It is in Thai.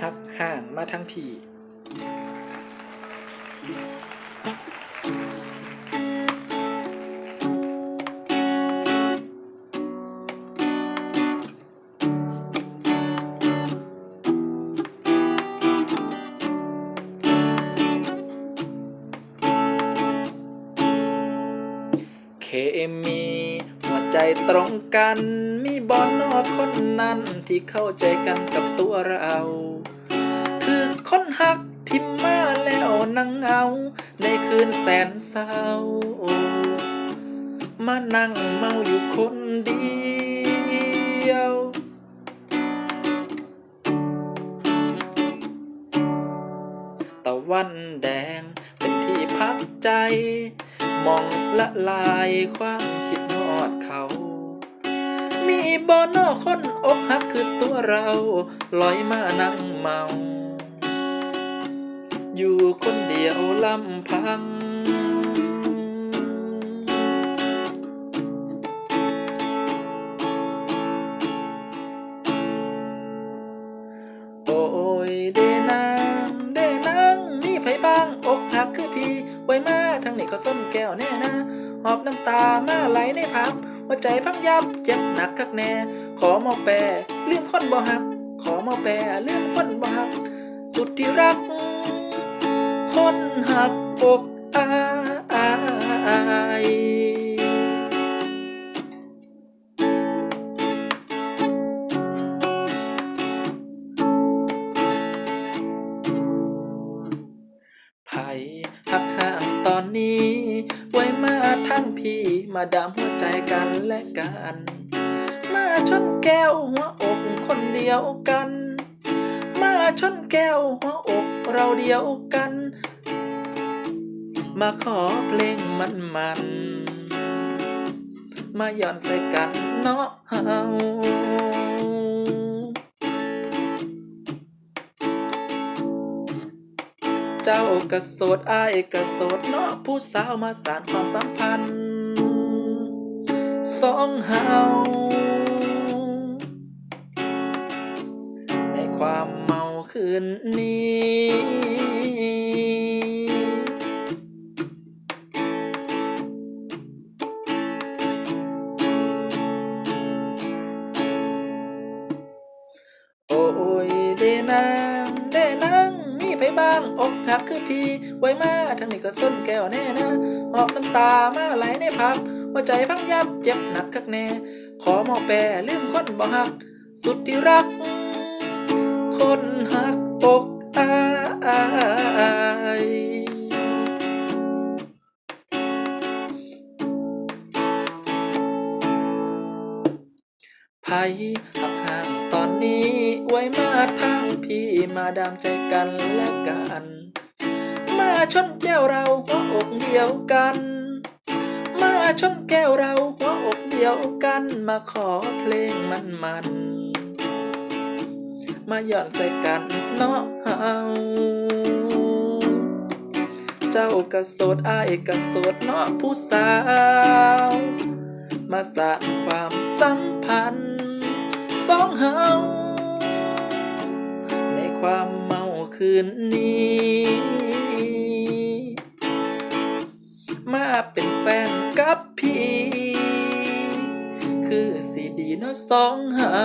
หักห่างมาทั้งพี่เคมี ใจตรงกันมีบอนนอกคนนั้นที่เข้าใจกันกับตัวเราคือคนหักที่มาแล้วนั่งเอา ในคืนแสนเศร้า มานั่งเมาอยู่คนเดียวตะวันแดงเป็นที่พักใจ มองละลายความคิด อดเขา มีบอนอคนอกหักคือตัวเราลอยมานั่งเมา อยู่คนเดียวลำพัง โอ้ยเดนางเดนางมีไผบ้างอกหักคือพี่ ไว้มาทั้งนี้ก็ส้มแก้วแน่นะ หอบน้ำตามาไหลในพับหัวใจพังยับเจ็บหนักคักแน่ ขอหมอแปรลืมคนบ่หัก ขอหมอแปรลืมคนบ่หัก สุดที่รัก คนหักอกอาาทั้งพี่มาดามหัวใจกันและกัน มาชนแก้วหัวอกคนเดียวกัน มาชนแก้วหัวอกเราเดียวกัน มาขอเพลงมันมันมาย่อนใส่กันเนาะเฮา เจ้ากระโสดอายกระโสดเนาะผู้สาวมาสานความสัมพันธ์สองเฮาในความเมาคืนนี้โอ้ยเดนา บ้างอกหักคือพีไว้มาทางนี้ก็ส้นแก้วแน่นะหอบน้ำตามาไหลในพับหัวใจพังยับเจ็บหนักคักแน่ ขอมอแปรลืมคนบ่หัก สุดที่รัก คนหักอกอายไผหักห่าง ไว้มาทางพี่มาดามใจกันและกัน มาชนแก้วเราหัวอกเดียวกัน มาชนแก้วเราหัวอกเดียวกันมาขอเพลงมันมันมาหย่อนใส่กันเนาะเฮาเจ้ากระโสดอายกระโสดเนาะผู้สาว มาสร้างความสัมพันธ์สองเฮา คืนนี้ มาเป็นแฟนกับพี่ คือสีดีนาะสองเฮา